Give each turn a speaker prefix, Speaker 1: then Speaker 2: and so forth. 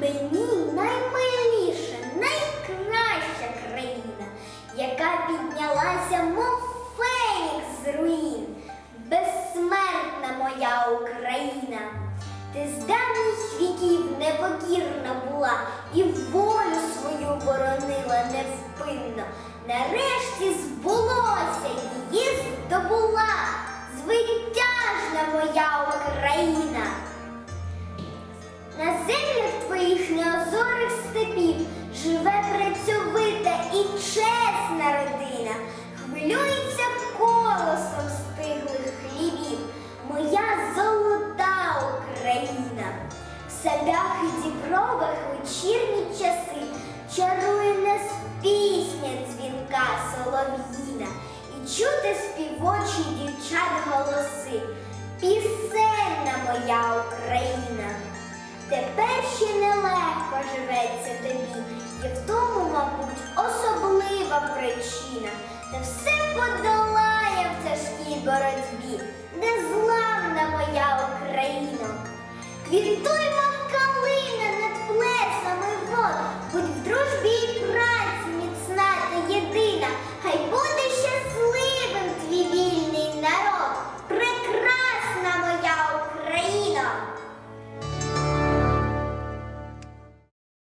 Speaker 1: Мені наймиліша, найкраща країна, яка піднялася, мов фенікс з руїн. Безсмертна моя Україна. Ти з давніх віків непокірна була і волю степів живе працьовита і чесна родина, хвилюється колосом стиглих хлібів, моя золота Україна. В садах і дібровах вечірні часи чарує нас пісня дзвінка солов'їна, і чути співочі дівчат голоси. Пісенна моя Україна. Тепер ще нелегко живеться тобі, і в тому, мабуть, особлива причина. Та все подолає в тяжкій боротьбі, незламна моя Україна. Квітуй